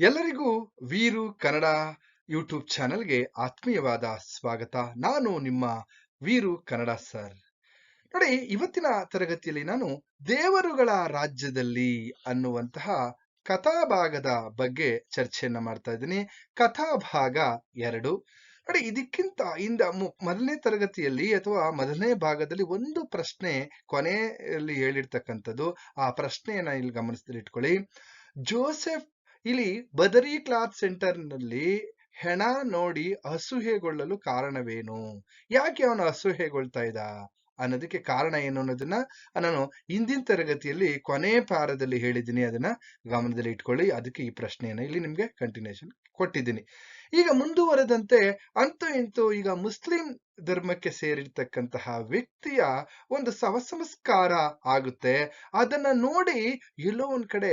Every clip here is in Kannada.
ಎಲ್ಲರಿಗೂ ವೀರು ಕನ್ನಡ ಯೂಟ್ಯೂಬ್ ಚಾನೆಲ್ಗೆ ಆತ್ಮೀಯವಾದ ಸ್ವಾಗತ. ನಾನು ನಿಮ್ಮ ವೀರು ಕನ್ನಡ ಸರ್. ನೋಡಿ, ಇವತ್ತಿನ ತರಗತಿಯಲ್ಲಿ ನಾನು ದೇವರುಗಳ ರಾಜ್ಯದಲ್ಲಿ ಅನ್ನುವಂತಹ ಕಥಾಭಾಗದ ಬಗ್ಗೆ ಚರ್ಚೆಯನ್ನ ಮಾಡ್ತಾ ಇದ್ದೀನಿ. ಕಥಾಭಾಗ ಎರಡು. ನೋಡಿ, ಇದಕ್ಕಿಂತ ಇಂದ ಮೊದಲನೇ ತರಗತಿಯಲ್ಲಿ ಅಥವಾ ಮೊದಲನೇ ಭಾಗದಲ್ಲಿ ಒಂದು ಪ್ರಶ್ನೆ ಕೊನೆಯಲ್ಲಿ ಹೇಳಿರ್ತಕ್ಕಂಥದ್ದು. ಆ ಪ್ರಶ್ನೆಯನ್ನ ಇಲ್ಲಿ ಗಮನಿಸಿದ್ರೆ ಇಟ್ಕೊಳ್ಳಿ. ಜೋಸೆಫ್ ಇಲ್ಲಿ ಬದರಿ ಕ್ಲಾತ್ ಸೆಂಟರ್ನಲ್ಲಿ ಹೆಣ ನೋಡಿ ಅಸೂಹೆಗೊಳ್ಳಲು ಕಾರಣವೇನು? ಯಾಕೆ ಅವನು ಅಸೂಹೆಗೊಳ್ತಾ ಇದ್ದ? ಅನ್ನೋದಕ್ಕೆ ಕಾರಣ ಏನು ಅನ್ನೋದನ್ನ ನಾನು ಹಿಂದಿನ ತರಗತಿಯಲ್ಲಿ ಕೊನೆ ಪಾರದಲ್ಲಿ ಹೇಳಿದ್ದೀನಿ. ಅದನ್ನ ಗಮನದಲ್ಲಿ ಇಟ್ಕೊಳ್ಳಿ. ಅದಕ್ಕೆ ಈ ಪ್ರಶ್ನೆಯನ್ನ ಇಲ್ಲಿ ನಿಮ್ಗೆ ಕಂಟಿನ್ಯೂಷನ್ ಕೊಟ್ಟಿದ್ದೀನಿ. ಈಗ ಮುಂದುವರೆದಂತೆ ಅಂತೂ ಇಂತೂ ಈಗ ಮುಸ್ಲಿಂ ಧರ್ಮಕ್ಕೆ ಸೇರಿರ್ತಕ್ಕಂತಹ ವ್ಯಕ್ತಿಯ ಒಂದು ಸವಸಂಸ್ಕಾರ ಆಗುತ್ತೆ ಅದನ್ನ ನೋಡಿ ಎಲ್ಲೋ ಒಂದ್ ಕಡೆ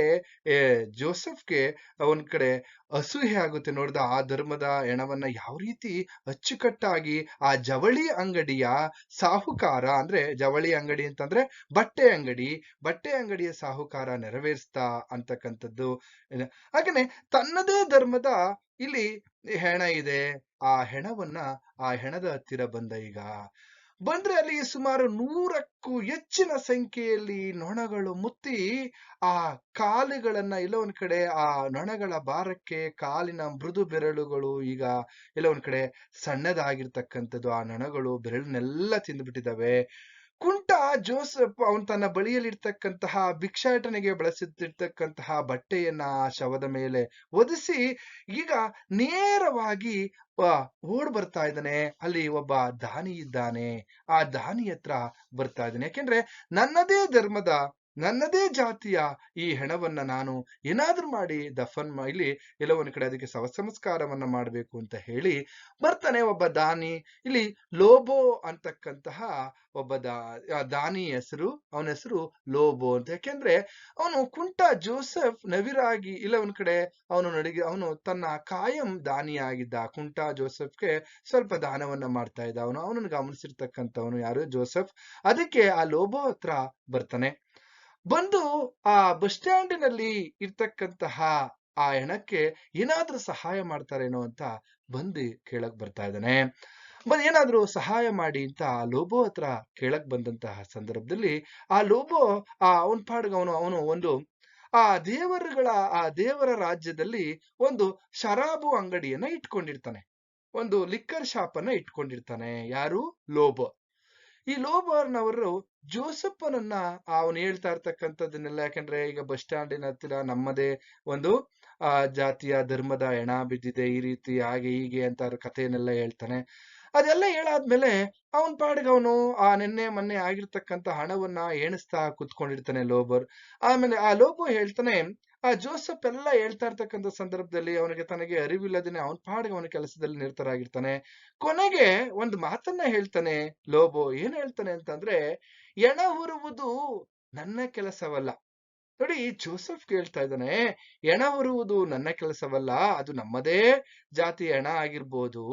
ಜೋಸೆಫ್ಗೆ ಒಂದ್ ಕಡೆ ಅಸೂಹೆ ಆಗುತ್ತೆ ನೋಡಿದ ಆ ಧರ್ಮದ ಹೆಣವನ್ನ ಯಾವ ರೀತಿ ಅಚ್ಚುಕಟ್ಟಾಗಿ ಆ ಜವಳಿ ಅಂಗಡಿಯ ಸಾಹುಕಾರ, ಅಂದ್ರೆ ಜವಳಿ ಅಂಗಡಿ ಅಂತಂದ್ರೆ ಬಟ್ಟೆ ಅಂಗಡಿ, ಬಟ್ಟೆ ಅಂಗಡಿಯ ಸಾಹುಕಾರ ನೆರವೇರಿಸ್ತಾ ಅಂತಕ್ಕಂಥದ್ದು. ಹಾಗೇನೆ ತನ್ನದೇ ಧರ್ಮದ ಇಲ್ಲಿ ಹೆಣ ಇದೆ, ಆ ಹೆಣವನ್ನ ಆ ಹೆಣದ ಹತ್ತಿರ ಬಂದ ಈಗ. ಬಂದ್ರೆ ಅಲ್ಲಿ ಸುಮಾರು ನೂರಕ್ಕೂ ಹೆಚ್ಚಿನ ಸಂಖ್ಯೆಯಲ್ಲಿ ನೊಣಗಳು ಮುತ್ತಿ, ಆ ಕಾಲುಗಳನ್ನ ಎಲ್ಲೋ ಒಂದ್ ಕಡೆ, ಆ ನೊಣಗಳ ಭಾರಕ್ಕೆ ಕಾಲಿನ ಮೃದು ಬೆರಳುಗಳು ಈಗ ಎಲ್ಲೋ ಒಂದ್ ಕಡೆ ಸಣ್ಣದಾಗಿರ್ತಕ್ಕಂಥದ್ದು, ಆ ನೊಣಗಳು ಬೆರಳನ್ನೆಲ್ಲ ತಿಂದ್ಬಿಟ್ಟಿದಾವೆ. ಕುಂಟ ಜೋಸೆಫ್ ಅವನು ತನ್ನ ಬಳಿಯಲ್ಲಿರ್ತಕ್ಕಂತಹ ಭಿಕ್ಷಾಟನೆಗೆ ಬಳಸುತ್ತಿರ್ತಕ್ಕಂತಹ ಬಟ್ಟೆಯನ್ನ ಆ ಶವದ ಮೇಲೆ ಒದಿಸಿ ಈಗ ನೇರವಾಗಿ ಓಡ್ ಬರ್ತಾ ಇದ್ದಾನೆ. ಅಲ್ಲಿ ಒಬ್ಬ ದಾನಿ ಇದ್ದಾನೆ. ಆ ದಾನಿ ಹತ್ರ ಬರ್ತಾ ಇದ್ದಾನೆ. ಯಾಕೆಂದ್ರೆ ನನ್ನದೇ ಧರ್ಮದ ನನ್ನದೇ ಜಾತಿಯ ಈ ಹೆಣವನ್ನ ನಾನು ಏನಾದ್ರೂ ಮಾಡಿ ದಫನ್ ಇಲ್ಲಿ ಎಲ್ಲೋ ಕಡೆ ಅದಕ್ಕೆ ಶವಸಂಸ್ಕಾರವನ್ನ ಮಾಡಬೇಕು ಅಂತ ಹೇಳಿ ಬರ್ತಾನೆ ಒಬ್ಬ ದಾನಿ. ಇಲ್ಲಿ ಲೋಬೋ ಅಂತಕ್ಕಂತಹ ಒಬ್ಬ ದಾನಿ ಹೆಸರು, ಅವನ ಹೆಸರು ಲೋಬೋ ಅಂತ. ಯಾಕೆಂದ್ರೆ ಅವನು ಕುಂಟ ಜೋಸೆಫ್ ನವಿರಾಗಿ ಇಲ್ಲ ಒಂದ್ ಕಡೆ ಅವನು ನಡಿಗೆ, ಅವನು ತನ್ನ ಕಾಯಂ ದಾನಿಯಾಗಿದ್ದ ಕುಂಟ ಜೋಸೆಫ್ಗೆ ಸ್ವಲ್ಪ ದಾನವನ್ನ ಮಾಡ್ತಾ ಇದ್ದ ಅವನು. ಅವನನ್ನು ಗಮನಿಸಿರ್ತಕ್ಕಂಥವನು ಯಾರು? ಜೋಸೆಫ್. ಅದಕ್ಕೆ ಆ ಲೋಬೋ ಹತ್ರ ಬರ್ತಾನೆ. ಬಂದು ಆ ಬಸ್ ಸ್ಟ್ಯಾಂಡಿನಲ್ಲಿ ಇರ್ತಕ್ಕಂತಹ ಆ ಹೆಣಕ್ಕೆ ಏನಾದ್ರೂ ಸಹಾಯ ಮಾಡ್ತಾರೇನೋ ಅಂತ ಬಂದು ಕೇಳಕ್ ಬರ್ತಾ ಇದ್ದಾನೆ. ಬಂದ್ ಏನಾದ್ರೂ ಸಹಾಯ ಮಾಡಿ ಅಂತ ಆ ಲೋಬೋ ಹತ್ರ ಕೇಳಕ್ ಬಂದಂತಹ ಸಂದರ್ಭದಲ್ಲಿ ಆ ಲೋಬೋ ಆ ಅವನ್ ಪಾಡ್ಗ ಅವನು ಅವನು ಒಂದು ಆ ದೇವರುಗಳ ಆ ದೇವರ ರಾಜ್ಯದಲ್ಲಿ ಒಂದು ಶರಾಬು ಅಂಗಡಿಯನ್ನ ಇಟ್ಕೊಂಡಿರ್ತಾನೆ. ಒಂದು ಲಿಕ್ಕರ್ ಶಾಪ್ ಅನ್ನ ಇಟ್ಕೊಂಡಿರ್ತಾನೆ. ಯಾರು? ಲೋಬೋ. ಈ ಲೋಬರ್ನವರು ಜೋಸಪ್ಪನನ್ನ ಅವನು ಹೇಳ್ತಾ ಇರ್ತಕ್ಕಂಥದ್ದನ್ನೆಲ್ಲ, ಯಾಕಂದ್ರೆ ಈಗ ಬಸ್ ಸ್ಟ್ಯಾಂಡಿನ ಹತ್ತಿರ ನಮ್ಮದೇ ಒಂದು, ಆ, ಜಾತಿಯ ಧರ್ಮದ ಹೆಣ ಬಿದ್ದಿದೆ, ಈ ರೀತಿ ಹಾಗೆ ಹೀಗೆ ಅಂತ ಕಥೆಯನ್ನೆಲ್ಲ ಹೇಳ್ತಾನೆ. ಅದೆಲ್ಲ ಹೇಳಾದ್ಮೇಲೆ ಅವನ್ ಪಾಡಿಗೆ ಅವನು ಆ ನಿನ್ನೆ ಮೊನ್ನೆ ಆಗಿರ್ತಕ್ಕಂಥ ಹಣವನ್ನ ಎಣಿಸ್ತಾ ಕುತ್ಕೊಂಡಿರ್ತಾನೆ ಲೋಬರ್. ಆಮೇಲೆ ಆ ಲೋಬೋ ಹೇಳ್ತಾನೆ ಆ ಜೋಸಫ್ ಎಲ್ಲ ಹೇಳ್ತಾ ಇರ್ತಕ್ಕಂಥ ಸಂದರ್ಭದಲ್ಲಿ ಅವನಿಗೆ ತನಗೆ ಅರಿವಿಲ್ಲದೇನೆ ಅವನ ಪಾಡಿಗೆ ಅವನ ಕೆಲಸದಲ್ಲಿ ನಿರತರಾಗಿರ್ತಾನೆ. ಕೊನೆಗೆ ಒಂದು ಮಾತನ್ನ ಹೇಳ್ತಾನೆ, ಲೋಬೋ ಏನ್ ಹೇಳ್ತಾನೆ ಅಂತಂದ್ರೆ, ಎಣ ಹೊರುವುದು ನನ್ನ ಕೆಲಸವಲ್ಲ. ನೋಡಿ, ಜೋಸೆಫ್ ಕೇಳ್ತಾ ಇದ್ದಾನೆ, ಎಣ ಹೊರುವುದು ನನ್ನ ಕೆಲಸವಲ್ಲ, ಅದು ನಮ್ಮದೇ ಜಾತಿ ಎಣ ಆಗಿರ್ಬೋದು,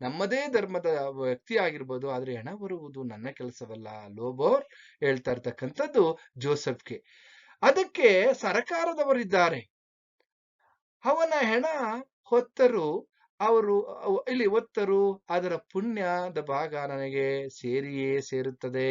ನಮ್ಮದೇ ಧರ್ಮದ ವ್ಯಕ್ತಿ ಆಗಿರ್ಬೋದು, ಆದ್ರೆ ಎಣ ಹೊರುವುದು ನನ್ನ ಕೆಲಸವಲ್ಲ. ಲೋಬೋರ್ ಹೇಳ್ತಾ ಇರ್ತಕ್ಕಂಥದ್ದು ಜೋಸೆಫ್ಗೆ. ಅದಕ್ಕೆ ಸರಕಾರದವರಿದ್ದಾರೆ. ಅವನ ಹೆಣ ಹೊತ್ತರು ಅವರು ಇಲ್ಲಿ ಒತ್ತರು ಅದರ ಪುಣ್ಯದ ಭಾಗ ನನಗೆ ಸೇರಿಯೇ ಸೇರುತ್ತದೆ.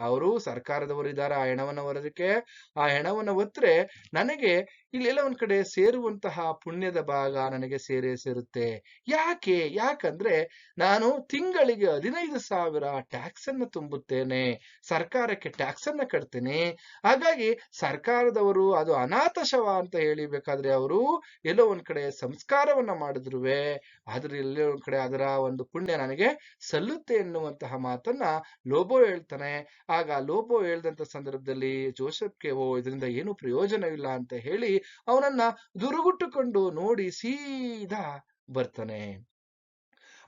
ಅವರು ಸರ್ಕಾರದವರು ಇದ್ದಾರೆ, ಆ ಹೆಣವನ್ನು ಹೊರದಕ್ಕೆ ಆ ಹೆಣವನ್ನು ಒತ್ತರೆ ನನಗೆ ಇಲ್ಲೆಲ್ಲ ಒಂದ್ ಕಡೆ ಸೇರುವಂತಹ ಪುಣ್ಯದ ಭಾಗ ನನಗೆ ಸೇರೇ ಸೇರುತ್ತೆ. ಯಾಕೆ? ಯಾಕಂದ್ರೆ ನಾನು ತಿಂಗಳಿಗೆ ಹದಿನೈದು ಸಾವಿರ ಟ್ಯಾಕ್ಸ್ ಅನ್ನು ತುಂಬುತ್ತೇನೆ, ಸರ್ಕಾರಕ್ಕೆ ಟ್ಯಾಕ್ಸ್ ಅನ್ನ ಕಟ್ತೇನೆ. ಹಾಗಾಗಿ ಸರ್ಕಾರದವರು ಅದು ಅನಾಥಶವ ಅಂತ ಹೇಳಿ ಬೇಕಾದ್ರೆ ಅವರು ಎಲ್ಲೋ ಒಂದ್ ಕಡೆ ಸಂಸ್ಕಾರವನ್ನ ಮಾಡಿದ್ರುವೆ, ಆದ್ರೆ ಎಲ್ಲೋ ಒಂದ್ ಕಡೆ ಅದರ ಒಂದು ಪುಣ್ಯ ನನಗೆ ಸಲ್ಲುತ್ತೆ ಎನ್ನುವಂತಹ ಮಾತನ್ನ ಲೋಬೋ ಹೇಳ್ತಾನೆ. ಆಗ ಲೋಪೋ ಹೇಳ್ದಂತ ಸಂದರ್ಭದಲ್ಲಿ ಜೋಸೆಫ್ಗೆ, ಓ, ಇದರಿಂದ ಏನು ಪ್ರಯೋಜನವಿಲ್ಲ ಅಂತ ಹೇಳಿ ಅವನನ್ನ ದುರುಗುಟ್ಟುಕೊಂಡು ನೋಡಿ ಸೀದಾ ಬರ್ತಾನೆ.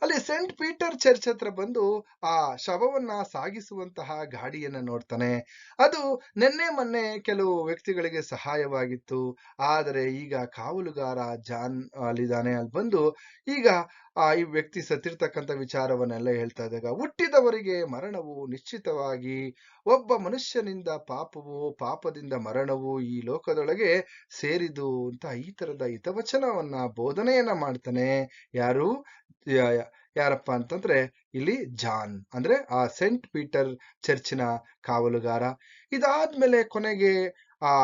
ಅಲ್ಲಿ ಸೆಂಟ್ ಪೀಟರ್ ಚರ್ಚ್ ಹತ್ರ ಬಂದು ಆ ಶವವನ್ನ ಸಾಗಿಸುವಂತಹ ಗಾಡಿಯನ್ನ ನೋಡ್ತಾನೆ. ಅದು ನಿನ್ನೆ ಮೊನ್ನೆ ಕೆಲವು ವ್ಯಕ್ತಿಗಳಿಗೆ ಸಹಾಯವಾಗಿತ್ತು. ಆದರೆ ಈಗ ಕಾವಲುಗಾರ ಜಾನ್ ಅಲ್ಲಿದ್ದಾನೆ, ಅಲ್ಲಿ ಬಂದು ಈಗ ಆ ಈ ವ್ಯಕ್ತಿ ಸತ್ತಿರ್ತಕ್ಕಂಥ ವಿಚಾರವನ್ನೆಲ್ಲ ಹೇಳ್ತಾ ಇದ್ದಾಗ ಹುಟ್ಟಿದವರಿಗೆ ಮರಣವು ನಿಶ್ಚಿತವಾಗಿ ಒಬ್ಬ ಮನುಷ್ಯನಿಂದ ಪಾಪವು, ಪಾಪದಿಂದ ಮರಣವು ಈ ಲೋಕದೊಳಗೆ ಸೇರಿದು ಅಂತ ಈ ತರದ ಹಿತವಚನವನ್ನ ಬೋಧನೆಯನ್ನ ಮಾಡ್ತಾನೆ. ಯಾರು? ಯಾರಪ್ಪ ಅಂತಂದ್ರೆ ಇಲ್ಲಿ ಜಾನ್. ಅಂದ್ರೆ ಆ ಸೆಂಟ್ ಪೀಟರ್ ಚರ್ಚಿನ ಕಾವಲುಗಾರ. ಇದಾದ್ಮೇಲೆ ಕೊನೆಗೆ ಆ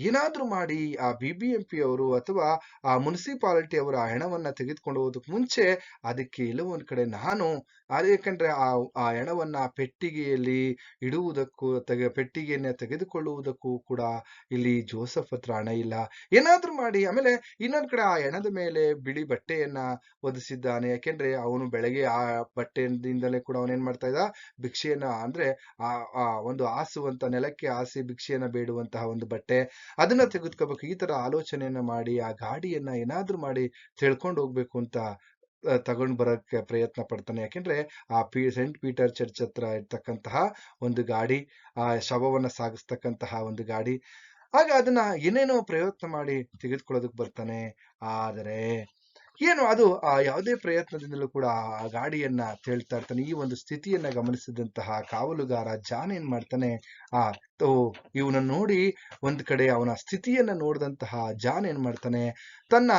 ಏನಾದ್ರೂ ಮಾಡಿ ಆ ಬಿ ಬಿ ಎಂ ಪಿ ಅವರು ಅಥವಾ ಆ ಮುನ್ಸಿಪಾಲಿಟಿ ಅವರು ಆ ಹೆಣವನ್ನ ತೆಗೆದುಕೊಂಡು ಹೋಗೋದಕ್ಕೆ ಮುಂಚೆ ಅದಕ್ಕೆ ಎಲ್ಲೋ ಕಡೆ ನಾನು, ಅದು ಯಾಕಂದ್ರೆ ಆ ಆ ಹೆಣವನ್ನ ಪೆಟ್ಟಿಗೆಯಲ್ಲಿ ಇಡುವುದಕ್ಕೂ ತೆಗೆ, ಪೆಟ್ಟಿಗೆಯನ್ನ ತೆಗೆದುಕೊಳ್ಳುವುದಕ್ಕೂ ಕೂಡ ಇಲ್ಲಿ ಜೋಸಫ್ ಹತ್ರ ಹಣ ಇಲ್ಲ. ಏನಾದ್ರೂ ಮಾಡಿ, ಆಮೇಲೆ ಇನ್ನೊಂದ್ ಕಡೆ ಆ ಹೆಣದ ಮೇಲೆ ಬಿಳಿ ಬಟ್ಟೆಯನ್ನ ಒದಿಸಿದ್ದಾನೆ ಯಾಕೆಂದ್ರೆ ಅವನು ಬೆಳಗ್ಗೆ ಆ ಬಟ್ಟೆಯಿಂದಲೇ ಕೂಡ ಅವನೇನ್ ಮಾಡ್ತಾ ಇದ್ದ? ಭಿಕ್ಷೆಯನ್ನ ಅಂದ್ರೆ ಆ ಆ ಒಂದು ಆಸುವಂತ ನೆಲಕ್ಕೆ ಆಸಿ ಭಿಕ್ಷೆಯನ್ನ ಬೇಡುವಂತಹ ಒಂದು ಬಟ್ಟೆ. ಅದನ್ನ ತೆಗೆದುಕೋಬೇಕು, ಈ ತರ ಆಲೋಚನೆಯನ್ನ ಮಾಡಿ, ಆ ಗಾಡಿಯನ್ನ ಏನಾದ್ರೂ ಮಾಡಿ ತಿಳ್ಕೊಂಡು ಹೋಗ್ಬೇಕು ಅಂತ ತಗೊಂಡ್ ಬರಕ್ಕೆ ಪ್ರಯತ್ನ ಪಡ್ತಾನೆ. ಯಾಕೆಂದ್ರೆ ಆ ಪಿ, ಸೆಂಟ್ ಪೀಟರ್ ಚರ್ಚ್ ಹತ್ರ ಇರ್ತಕ್ಕಂತಹ ಒಂದು ಗಾಡಿ, ಆ ಶವವನ್ನ ಸಾಗಿಸ್ತಕ್ಕಂತಹ ಒಂದು ಗಾಡಿ, ಆಗ ಅದನ್ನ ಏನೇನೋ ಪ್ರಯತ್ನ ಮಾಡಿ ತೆಗೆದುಕೊಳ್ಳೋದಕ್ಕೆ ಬರ್ತಾನೆ. ಆದರೆ ಏನು ಅದು ಯಾವುದೇ ಪ್ರಯತ್ನದಿಂದಲೂ ಕೂಡ ಆ ಗಾಡಿಯನ್ನ ತೇಳ್ತಾ ಇರ್ತಾನೆ. ಈ ಒಂದು ಸ್ಥಿತಿಯನ್ನ ಗಮನಿಸಿದಂತಹ ಕಾವಲುಗಾರ ಜಾನ್ ಏನ್ ಮಾಡ್ತಾನೆ, ಆ ಇವನ ನೋಡಿ ಒಂದ್ ಕಡೆ ಅವನ ಸ್ಥಿತಿಯನ್ನ ನೋಡಿದಂತಹ ಜಾನ್ ಏನ್ ಮಾಡ್ತಾನೆ, ತನ್ನ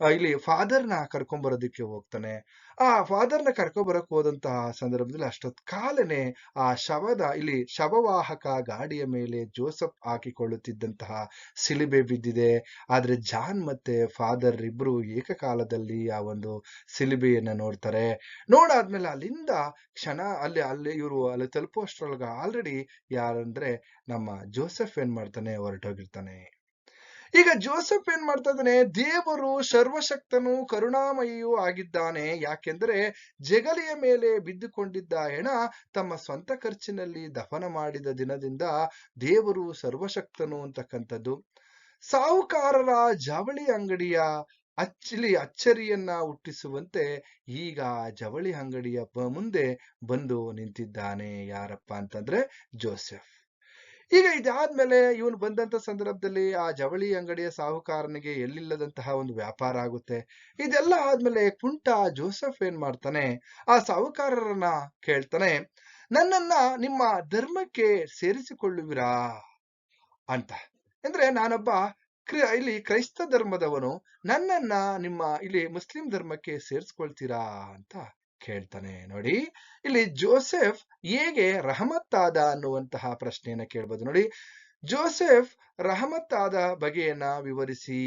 ಇಲ್ಲಿ ಫಾದರ್ನ ಕರ್ಕೊಂಬರೋದಕ್ಕೆ ಹೋಗ್ತಾನೆ. ಆ ಫಾದರ್ನ ಕರ್ಕೊಂಬರಕ್ ಹೋದಂತಹ ಸಂದರ್ಭದಲ್ಲಿ ಅಷ್ಟೊತ್ ಕಾಲನೆ ಆ ಶವದ, ಇಲ್ಲಿ ಶವವಾಹಕ ಗಾಡಿಯ ಮೇಲೆ ಜೋಸಫ್ ಹಾಕಿಕೊಳ್ಳುತ್ತಿದ್ದಂತಹ ಸಿಲಿಬೆ ಬಿದ್ದಿದೆ. ಆದ್ರೆ ಜಾನ್ ಮತ್ತೆ ಫಾದರ್ ಇಬ್ರು ಏಕಕಾಲದಲ್ಲಿ ಆ ಒಂದು ಸಿಲಿಬೆಯನ್ನ ನೋಡ್ತಾರೆ. ನೋಡಾದ್ಮೇಲೆ ಅಲ್ಲಿಂದ ಕ್ಷಣ, ಅಲ್ಲಿ ಅಲ್ಲಿ ಇವರು ಅಲ್ಲಿ ತಲುಪುವಷ್ಟ್ರೊಳಗ ಆಲ್ರೆಡಿ ಯಾರಂದ್ರೆ ನಮ್ಮ ಜೋಸೆಫ್ ಏನ್ ಮಾಡ್ತಾನೆ, ಹೊರಟೋಗಿರ್ತಾನೆ. ಈಗ ಜೋಸೆಫ್ ಏನ್ ಮಾಡ್ತಾ ಇದ್ದಾನೆ? ದೇವರು ಸರ್ವಶಕ್ತನು ಕರುಣಾಮಯಿಯೂ ಆಗಿದ್ದಾನೆ. ಯಾಕೆಂದ್ರೆ ಜಗಲಿಯ ಮೇಲೆ ಬಿದ್ದುಕೊಂಡಿದ್ದ ಹೆಣ ತಮ್ಮ ಸ್ವಂತ ಖರ್ಚಿನಲ್ಲಿ ದಫನ ಮಾಡಿದ ದಿನದಿಂದ ದೇವರು ಸರ್ವಶಕ್ತನು ಅಂತಕ್ಕಂಥದ್ದು. ಸಾಹುಕಾರರ ಜವಳಿ ಅಂಗಡಿಯ ಅಚ್ಚಲಿ ಅಚ್ಚರಿಯನ್ನ ಹುಟ್ಟಿಸುವಂತೆ ಈಗ ಜವಳಿ ಅಂಗಡಿಯ ಮುಂದೆ ಬಂದು ನಿಂತಿದ್ದಾನೆ ಯಾರಪ್ಪ ಅಂತಂದ್ರೆ ಜೋಸೆಫ್. ಈಗ ಇದಾದ್ಮೇಲೆ ಇವನು ಬಂದಂತ ಸಂದರ್ಭದಲ್ಲಿ ಆ ಜವಳಿ ಅಂಗಡಿಯ ಸಾಹುಕಾರನಿಗೆ ಎಲ್ಲಿಲ್ಲದಂತಹ ಒಂದು ವ್ಯಾಪಾರ ಆಗುತ್ತೆ. ಇದೆಲ್ಲ ಆದ್ಮೇಲೆ ಕುಂಟ ಜೋಸೆಫ್ ಏನ್ ಮಾಡ್ತಾನೆ? ಆ ಸಾಹುಕಾರರನ್ನ ಕೇಳ್ತಾನೆ, ನನ್ನನ್ನ ನಿಮ್ಮ ಧರ್ಮಕ್ಕೆ ಸೇರಿಸಿಕೊಳ್ಳುವಿರಾ? ಅಂತ. ಅಂದ್ರೆ ನಾನೊಬ್ಬ ಇಲ್ಲಿ ಕ್ರೈಸ್ತ ಧರ್ಮದವನು, ನನ್ನನ್ನ ನಿಮ್ಮ, ಇಲ್ಲಿ ಮುಸ್ಲಿಂ ಧರ್ಮಕ್ಕೆ ಸೇರಿಸ್ಕೊಳ್ತೀರಾ ಅಂತ. ಕೇಳ್ತಾನೆ ನೋಡಿ. ಇಲ್ಲಿ ಜೋಸೆಫ್ ಹೇಗೆ ರಹಮತ್ತಾದ ಅನ್ನುವಂತಹ ಪ್ರಶ್ನೆಯನ್ನ ಕೇಳ್ಬೋದು ನೋಡಿ. ಜೋಸೆಫ್ ರಹಮತ್ತಾದ ಬಗೆಯನ್ನ ವಿವರಿಸಿ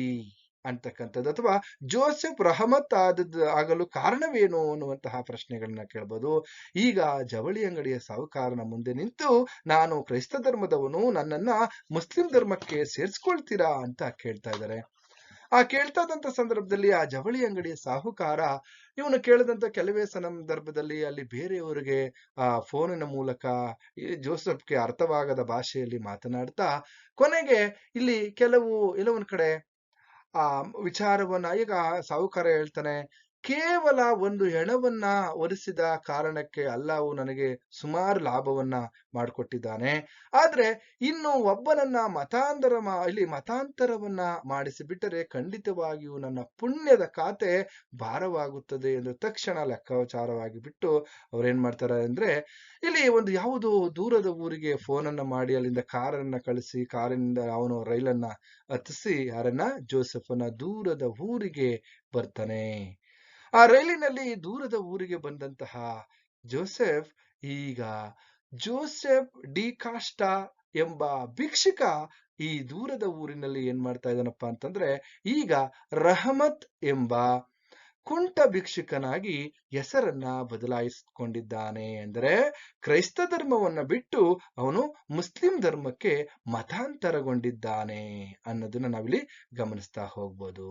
ಅಂತಕ್ಕಂಥದ್ದು ಅಥವಾ ಜೋಸೆಫ್ ರಹಮತ್ ಆದದ್ದು ಆಗಲು ಕಾರಣವೇನು ಅನ್ನುವಂತಹ ಪ್ರಶ್ನೆಗಳನ್ನ ಕೇಳ್ಬೋದು. ಈಗ ಜವಳಿ ಅಂಗಡಿಯ ಸಾಹುಕಾರನ ಮುಂದೆ ನಿಂತು ನಾನು ಕ್ರೈಸ್ತ ಧರ್ಮದವನು, ನನ್ನನ್ನ ಮುಸ್ಲಿಂ ಧರ್ಮಕ್ಕೆ ಸೇರಿಸ್ಕೊಳ್ತೀರಾ ಅಂತ ಕೇಳ್ತಾ ಇದ್ದಾರೆ. ಆ ಕೇಳ್ತಾ ಸಂದರ್ಭದಲ್ಲಿ ಆ ಜವಳಿ ಅಂಗಡಿಯ ಸಾಹುಕಾರ ಇವನು ಕೇಳಿದಂತ ಕೆಲವೇ ಸಂದರ್ಭದಲ್ಲಿ ಅಲ್ಲಿ ಬೇರೆಯವರಿಗೆ ಆ ಫೋನಿನ ಮೂಲಕ ಜೋಸೆಫ್ ಜೋಸೆಫ್ಗೆ ಅರ್ಥವಾಗದ ಭಾಷೆಯಲ್ಲಿ ಮಾತನಾಡ್ತಾ ಕೊನೆಗೆ ಇಲ್ಲಿ ಕೆಲವು ಎಲ್ಲವೊಂದ್ ಕಡೆ ಆ ವಿಚಾರವನ್ನ ಈಗ ಸಾಹುಕಾರ ಹೇಳ್ತಾನೆ ಕೇವಲ ಒಂದು ಹೆಣವನ್ನ ಒರೆಸಿದ ಕಾರಣಕ್ಕೆ ಅಲ್ಲಾವು ನನಗೆ ಸುಮಾರು ಲಾಭವನ್ನ ಮಾಡಿಕೊಟ್ಟಿದ್ದಾನೆ. ಆದ್ರೆ ಇನ್ನು ಒಬ್ಬನನ್ನ ಮತಾಂತರ ಇಲ್ಲಿ ಮತಾಂತರವನ್ನ ಮಾಡಿಸಿಬಿಟ್ಟರೆ ಖಂಡಿತವಾಗಿಯೂ ನನ್ನ ಪುಣ್ಯದ ಖಾತೆ ಭಾರವಾಗುತ್ತದೆ ಎಂದು ತಕ್ಷಣ ಲೆಕ್ಕಾಚಾರವಾಗಿ ಬಿಟ್ಟು ಅವ್ರೇನ್ ಮಾಡ್ತಾರೆ ಅಂದ್ರೆ, ಇಲ್ಲಿ ಒಂದು ಯಾವುದೋ ದೂರದ ಊರಿಗೆ ಫೋನನ್ನ ಮಾಡಿ ಅಲ್ಲಿಂದ ಕಾರನ್ನ ಕಳಿಸಿ, ಕಾರಿನಿಂದ ಅವನು ರೈಲನ್ನ ಹತ್ತಿಸಿ, ಯಾರನ್ನ? ಜೋಸೆಫನ್ನ ದೂರದ ಊರಿಗೆ ಬರ್ತಾನೆ. ಆ ರೈಲಿನಲ್ಲಿ ದೂರದ ಊರಿಗೆ ಬಂದಂತಹ ಜೋಸೆಫ್, ಈಗ ಜೋಸೆಫ್ ಡಿ ಕಾಸ್ಟಾ ಎಂಬ ಭಿಕ್ಷುಕ ಈ ದೂರದ ಊರಿನಲ್ಲಿ ಏನ್ ಮಾಡ್ತಾ ಇದ್ದಾನಪ್ಪ ಅಂತಂದ್ರೆ, ಈಗ ರಹಮತ್ ಎಂಬ ಕುಂಟ ಭಿಕ್ಷುಕನಾಗಿ ಹೆಸರನ್ನ ಬದಲಾಯಿಸಿಕೊಂಡಿದ್ದಾನೆ ಅಂದರೆ, ಕ್ರೈಸ್ತ ಧರ್ಮವನ್ನ ಬಿಟ್ಟು ಅವನು ಮುಸ್ಲಿಂ ಧರ್ಮಕ್ಕೆ ಮತಾಂತರಗೊಂಡಿದ್ದಾನೆ ಅನ್ನೋದನ್ನ ನಾವಿಲ್ಲಿ ಗಮನಿಸ್ತಾ ಹೋಗ್ಬೋದು.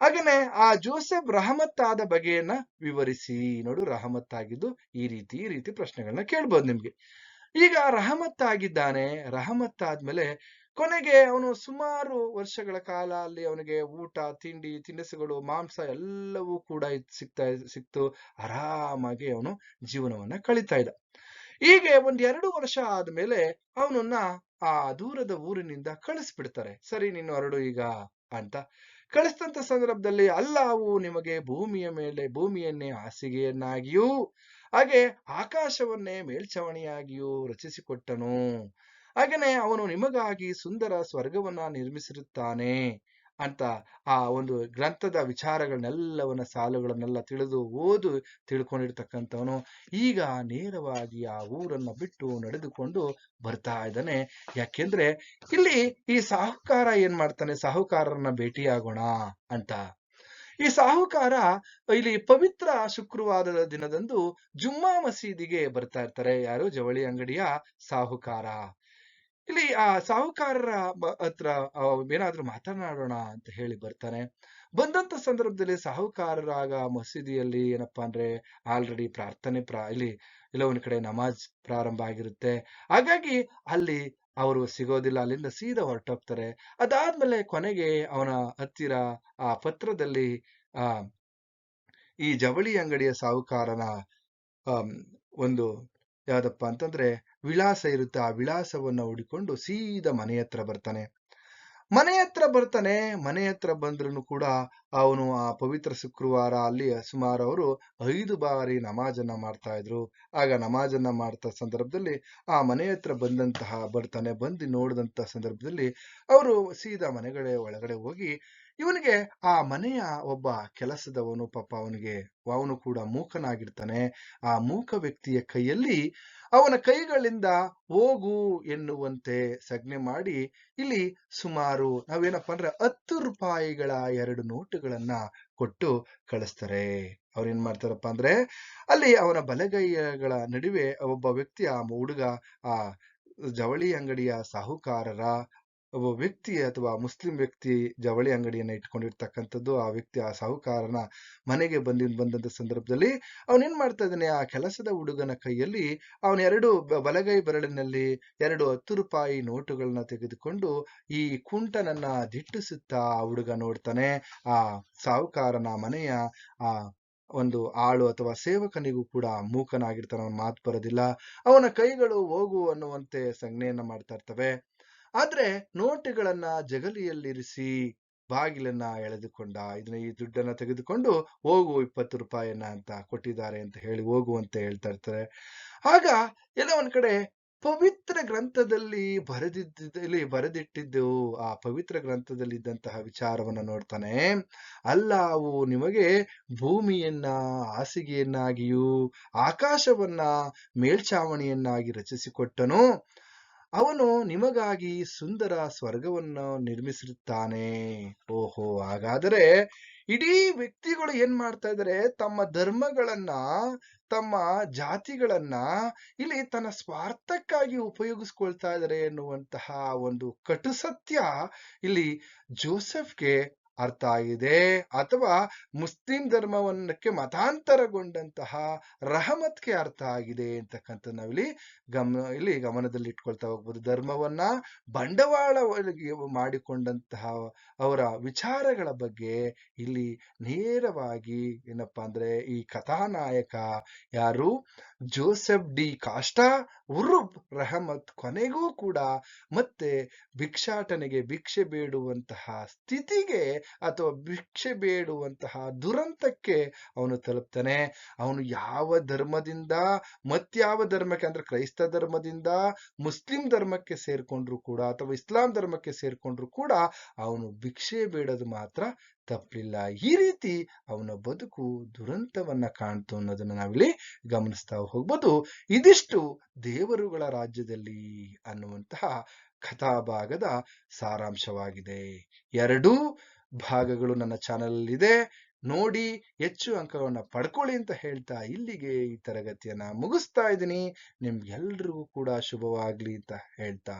ಹಾಗೇನೆ ಆ ಜೋಸೆಫ್ ರಹಮತ್ ಆದ ಬಗೆಯನ್ನ ವಿವರಿಸಿ. ನೋಡು ರಹಮತ್ ಆಗಿದ್ದು ಈ ರೀತಿ ಈ ರೀತಿ ಪ್ರಶ್ನೆಗಳನ್ನ ಕೇಳ್ಬೋದು ನಿಮ್ಗೆ. ಈಗ ರಹಮತ್ ಆಗಿದ್ದಾನೆ ರಹಮತ್ ಆದ್ಮೇಲೆ ಕೊನೆಗೆ ಅವನು ಸುಮಾರು ವರ್ಷಗಳ ಕಾಲ ಅಲ್ಲಿ ಅವನಿಗೆ ಊಟ, ತಿಂಡಿ, ತಿನಿಸುಗಳು, ಮಾಂಸ ಎಲ್ಲವೂ ಕೂಡ ಸಿಗ್ತಾ ಸಿಕ್ತು. ಆರಾಮಾಗಿ ಅವನು ಜೀವನವನ್ನ ಕಳೀತಾ ಇದ್ದ. ಹೀಗೆ ಒಂದ್ ಎರಡು ವರ್ಷ ಆದ್ಮೇಲೆ ಅವನನ್ನ ಆ ದೂರದ ಊರಿನಿಂದ ಕಳಿಸ್ಬಿಡ್ತಾರೆ. ಸರಿ ನೀನು ಹೊರಡು ಈಗ ಅಂತ. ಕಳಿಸಿದಂತ ಸಂದರ್ಭದಲ್ಲಿ ಅಲ್ಲಾವು ನಿಮಗೆ ಭೂಮಿಯ ಮೇಲೆ, ಭೂಮಿಯನ್ನೇ ಹಾಸಿಗೆಯನ್ನಾಗಿಯೂ, ಹಾಗೆ ಆಕಾಶವನ್ನೇ ಮೇಲ್ಛಾವಣಿಯಾಗಿಯೂ ರಚಿಸಿಕೊಟ್ಟನು. ಹಾಗೆಯೇ ಅವನು ನಿಮಗಾಗಿ ಸುಂದರ ಸ್ವರ್ಗವನ್ನ ನಿರ್ಮಿಸಿರುತ್ತಾನೆ. ಅಂತ ಆ ಒಂದು ಗ್ರಂಥದ ವಿಚಾರಗಳನ್ನೆಲ್ಲವನ್ನ ಸಾಲುಗಳನ್ನೆಲ್ಲ ತಿಳಿದು ಓದು ತಿಳ್ಕೊಂಡಿರ್ತಕ್ಕಂಥವನು ಈಗ ನೇರವಾಗಿ ಆ ಊರನ್ನ ಬಿಟ್ಟು ನಡೆದುಕೊಂಡು ಬರ್ತಾ ಇದ್ದಾನೆ. ಯಾಕೆಂದ್ರೆ ಇಲ್ಲಿ ಈ ಸಾಹುಕಾರ ಏನ್ ಮಾಡ್ತಾನೆ? ಸಾಹುಕಾರರನ್ನ ಭೇಟಿಯಾಗೋಣ ಅಂತ. ಈ ಸಾಹುಕಾರ ಇಲ್ಲಿ ಪವಿತ್ರ ಶುಕ್ರವಾರದ ದಿನದಂದು ಜುಮ್ಮಾ ಮಸೀದಿಗೆ ಬರ್ತಾ ಇರ್ತಾರೆ. ಯಾರು? ಜವಳಿ ಅಂಗಡಿಯ ಸಾಹುಕಾರ. ಇಲ್ಲಿ ಆ ಸಾಹುಕಾರರ ಹತ್ರ ಏನಾದ್ರೂ ಮಾತನಾಡೋಣ ಅಂತ ಹೇಳಿ ಬರ್ತಾನೆ. ಬಂದಂತ ಸಂದರ್ಭದಲ್ಲಿ ಸಾಹುಕಾರರಾಗ ಮಸೀದಿಯಲ್ಲಿ ಏನಪ್ಪಾ ಅಂದ್ರೆ ಆಲ್ರೆಡಿ ಪ್ರಾರ್ಥನೆ ಪ್ರಾ, ಇಲ್ಲಿ ಇಲ್ಲ ಕಡೆ ನಮಾಜ್ ಪ್ರಾರಂಭ ಆಗಿರುತ್ತೆ. ಹಾಗಾಗಿ ಅಲ್ಲಿ ಅವರು ಸಿಗೋದಿಲ್ಲ, ಅಲ್ಲಿಂದ ಸೀದಾ ಹೊರಟೋಗ್ತಾರೆ. ಅದಾದ್ಮೇಲೆ ಕೊನೆಗೆ ಅವನ ಹತ್ತಿರ ಆ ಪತ್ರದಲ್ಲಿ, ಆ, ಈ ಜವಳಿ ಅಂಗಡಿಯ ಸಾಹುಕಾರನ ಒಂದು ಯಾವ್ದಪ್ಪ ಅಂತಂದ್ರೆ ವಿಳಾಸ ಇರುತ್ತೆ. ಆ ವಿಳಾಸವನ್ನು ಹುಡಿಕೊಂಡು ಸೀದಾ ಮನೆ ಹತ್ರ ಬರ್ತಾನೆ. ಮನೆ ಹತ್ರ ಬರ್ತಾನೆ. ಮನೆ ಹತ್ರ ಬಂದ್ರೂ ಕೂಡ ಅವನು ಆ ಪವಿತ್ರ ಶುಕ್ರವಾರ ಅಲ್ಲಿ ಸುಮಾರು ಅವರು ಐದು ಬಾರಿ ನಮಾಜನ್ನ ಮಾಡ್ತಾ ಇದ್ರು. ಆಗ ನಮಾಜನ್ನ ಮಾಡ್ತಾ ಸಂದರ್ಭದಲ್ಲಿ ಆ ಮನೆ ಹತ್ರ ಬಂದಂತಹ ಬರ್ತಾನೆ. ಬಂದು ನೋಡಿದಂತ ಸಂದರ್ಭದಲ್ಲಿ ಅವರು ಸೀದಾ ಮನೆಗಳೇ ಒಳಗಡೆ ಹೋಗಿ ಇವನಿಗೆ ಆ ಮನೆಯ ಒಬ್ಬ ಕೆಲಸದವನು ಪಾಪ ಅವನಿಗೆ, ಅವನು ಕೂಡ ಮೂಕನಾಗಿರ್ತಾನೆ. ಆ ಮೂಕ ವ್ಯಕ್ತಿಯ ಕೈಯಲ್ಲಿ ಅವನ ಕೈಗಳಿಂದ ಹೋಗು ಎನ್ನುವಂತೆ ಸಜ್ಞೆ ಮಾಡಿ, ಇಲ್ಲಿ ಸುಮಾರು ನಾವೇನಪ್ಪ ಅಂದ್ರೆ ಹತ್ತು ರೂಪಾಯಿಗಳ ಎರಡು ನೋಟುಗಳನ್ನ ಕೊಟ್ಟು ಕಳಿಸ್ತಾರೆ. ಅವ್ರೇನ್ ಮಾಡ್ತಾರಪ್ಪ ಅಂದ್ರೆ, ಅಲ್ಲಿ ಅವನ ಬಲಗೈಗಳ ನಡುವೆ ಒಬ್ಬ ವ್ಯಕ್ತಿ ಆ ಹುಡುಗ, ಆ ಜವಳಿ ಅಂಗಡಿಯ ಸಾಹುಕಾರರ ಒಬ್ಬ ವ್ಯಕ್ತಿ ಅಥವಾ ಮುಸ್ಲಿಂ ವ್ಯಕ್ತಿ ಜವಳಿ ಅಂಗಡಿಯನ್ನ ಇಟ್ಕೊಂಡಿರ್ತಕ್ಕಂಥದ್ದು ಆ ವ್ಯಕ್ತಿ ಆ ಸಾಹುಕಾರನ ಮನೆಗೆ ಬಂದಿ ಬಂದಂತ ಸಂದರ್ಭದಲ್ಲಿ ಅವನೇನ್ ಮಾಡ್ತಾ ಇದ್ದಾನೆ? ಆ ಕೆಲಸದ ಹುಡುಗನ ಕೈಯಲ್ಲಿ ಅವನ ಎರಡು ಬಲಗೈ ಬೆರಳಿನಲ್ಲಿ ಎರಡು ಹತ್ತು ರೂಪಾಯಿ ನೋಟುಗಳನ್ನ ತೆಗೆದುಕೊಂಡು ಈ ಕುಂಟನನ್ನ ದಿಟ್ಟಿಸುತ್ತಾ ಆ ಹುಡುಗ ನೋಡ್ತಾನೆ. ಆ ಸಾಹುಕಾರನ ಮನೆಯ ಆ ಒಂದು ಆಳು ಅಥವಾ ಸೇವಕನಿಗೂ ಕೂಡ ಮೂಕನಾಗಿರ್ತಾನ. ಅವನ ಮಾತು ಬರೋದಿಲ್ಲ. ಅವನ ಕೈಗಳು ಹೋಗು ಅನ್ನುವಂತೆ ಸಂಜ್ಞೆಯನ್ನ ಮಾಡ್ತಾ ಇರ್ತವೆ. ಆದ್ರೆ ನೋಟುಗಳನ್ನ ಜಗಲಿಯಲ್ಲಿರಿಸಿ ಬಾಗಿಲನ್ನ ಎಳೆದುಕೊಂಡ, ಇದನ್ನ ಈ ದುಡ್ಡನ್ನ ತೆಗೆದುಕೊಂಡು ಹೋಗು ಇಪ್ಪತ್ತು ರೂಪಾಯಿಯನ್ನ ಅಂತ ಕೊಟ್ಟಿದ್ದಾರೆ ಅಂತ ಹೇಳಿ ಹೋಗು ಅಂತ ಹೇಳ್ತಾ ಇರ್ತಾರೆ. ಆಗ ಎಲ್ಲ ಒಂದ್ ಕಡೆ ಪವಿತ್ರ ಗ್ರಂಥದಲ್ಲಿ ಬರೆದಿದ್ದಲ್ಲಿ ಬರೆದಿಟ್ಟಿದ್ದು ಆ ಪವಿತ್ರ ಗ್ರಂಥದಲ್ಲಿ ಇದ್ದಂತಹ ವಿಚಾರವನ್ನ ನೋಡ್ತಾನೆ. ಅಲ್ಲ, ಅವು ನಿಮಗೆ ಭೂಮಿಯನ್ನ, ಹಾಸಿಗೆಯನ್ನಾಗಿಯೂ, ಆಕಾಶವನ್ನ ಮೇಲ್ಛಾವಣಿಯನ್ನಾಗಿ ರಚಿಸಿಕೊಟ್ಟನು. ಅವನು ನಿಮಗಾಗಿ ಸುಂದರ ಸ್ವರ್ಗವನ್ನು ನಿರ್ಮಿಸಿರುತ್ತಾನೆ. ಓಹೋ, ಹಾಗಾದರೆ ಇಡೀ ವ್ಯಕ್ತಿಗಳು ಏನ್ ಮಾಡ್ತಾ ಇದಾರೆ ತಮ್ಮ ಧರ್ಮಗಳನ್ನ, ತಮ್ಮ ಜಾತಿಗಳನ್ನ ಇಲ್ಲಿ ತನ್ನ ಸ್ವಾರ್ಥಕ್ಕಾಗಿ ಉಪಯೋಗಿಸ್ಕೊಳ್ತಾ ಇದ್ದಾರೆ ಎನ್ನುವಂತಹ ಒಂದು ಕಟು ಸತ್ಯ ಇಲ್ಲಿ ಜೋಸೆಫ್ಗೆ ಅರ್ಥ ಆಗಿದೆ. ಅಥವಾ ಮುಸ್ಲಿಂ ಧರ್ಮವನ್ನಕ್ಕೆ ಮತಾಂತರಗೊಂಡಂತಹ ರಹಮತ್ಗೆ ಅರ್ಥ ಆಗಿದೆ ಅಂತಕ್ಕಂಥ ನಾವಿಲ್ಲಿ ಗಮನ ಇಲ್ಲಿ ಗಮನದಲ್ಲಿ ಇಟ್ಕೊಳ್ತಾ ಹೋಗ್ಬೋದು. ಧರ್ಮವನ್ನ ಬಂಡವಾಳ ಮಾಡಿಕೊಂಡಂತಹ ಅವರ ವಿಚಾರಗಳ ಬಗ್ಗೆ ಇಲ್ಲಿ ನೇರವಾಗಿ ಏನಪ್ಪಾ ಅಂದ್ರೆ ಈ ಕಥಾನಾಯಕ ಯಾರು? ಜೋಸೆಫ್ ಡಿ ಕಾಸ್ಟಾ ಉರುಬ್ ರಹಮತ್ ಕೊನೆಗೂ ಕೂಡ ಮತ್ತೆ ಭಿಕ್ಷಾಟನೆಗೆ ಭಿಕ್ಷೆ ಬೇಡುವಂತಹ ಸ್ಥಿತಿಗೆ ಅಥವಾ ಭಿಕ್ಷೆ ಬೇಡುವಂತಹ ದುರಂತಕ್ಕೆ ಅವನು ತಲುಪ್ತಾನೆ. ಅವನು ಯಾವ ಧರ್ಮದಿಂದ ಮತ್ಯಾವ ಧರ್ಮಕ್ಕೆ ಅಂದ್ರೆ ಕ್ರೈಸ್ತ ಧರ್ಮದಿಂದ, ಮುಸ್ಲಿಂ ಧರ್ಮಕ್ಕೆ ಸೇರ್ಕೊಂಡ್ರು ಕೂಡ ಅಥವಾ ಇಸ್ಲಾಂ ಧರ್ಮಕ್ಕೆ ಸೇರ್ಕೊಂಡ್ರು ಕೂಡ ಅವನು ಭಿಕ್ಷೆ ಬೇಡೋದು ಮಾತ್ರ ತಪ್ಪಲಿಲ್ಲ ಈ ರೀತಿ ಅವನ ಬದುಕು ದುರಂತವನ್ನ ಕಾಣ್ತು ಅನ್ನೋದನ್ನ ನಾವಿಲ್ಲಿ ಗಮನಿಸ್ತಾ ಹೋಗ್ಬೋದು. ಇದಿಷ್ಟು ದೇವರುಗಳ ರಾಜ್ಯದಲ್ಲಿ ಅನ್ನುವಂತಹ ಕಥಾಭಾಗದ ಸಾರಾಂಶವಾಗಿದೆ. ಎರಡೂ ಭಾಗಗಳು ನನ್ನ ಚಾನಲ್ ಇದೆ ನೋಡಿ, ಹೆಚ್ಚು ಅಂಕವನ್ನ ಪಡ್ಕೊಳ್ಳಿ ಅಂತ ಹೇಳ್ತಾ ಇಲ್ಲಿಗೆ ಈ ತರಗತಿಯನ್ನ ಮುಗಿಸ್ತಾ ಇದ್ದೀನಿ. ನಿಮ್ಗೆಲ್ರಿಗೂ ಕೂಡ ಶುಭವಾಗ್ಲಿ ಅಂತ ಹೇಳ್ತಾ